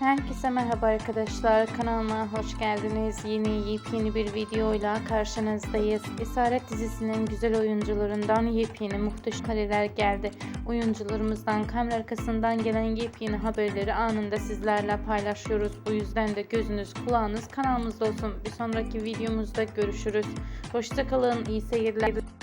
Herkese merhaba arkadaşlar. Kanalıma hoş geldiniz. Yeni yepyeni bir videoyla karşınızdayız. Esaret dizisinin güzel oyuncularından yepyeni muhteşem kareler geldi. Oyuncularımızdan kamera arkasından gelen yepyeni haberleri anında sizlerle paylaşıyoruz. Bu yüzden de gözünüz kulağınız kanalımızda olsun. Bir sonraki videomuzda görüşürüz. Hoşçakalın. iyi seyirler.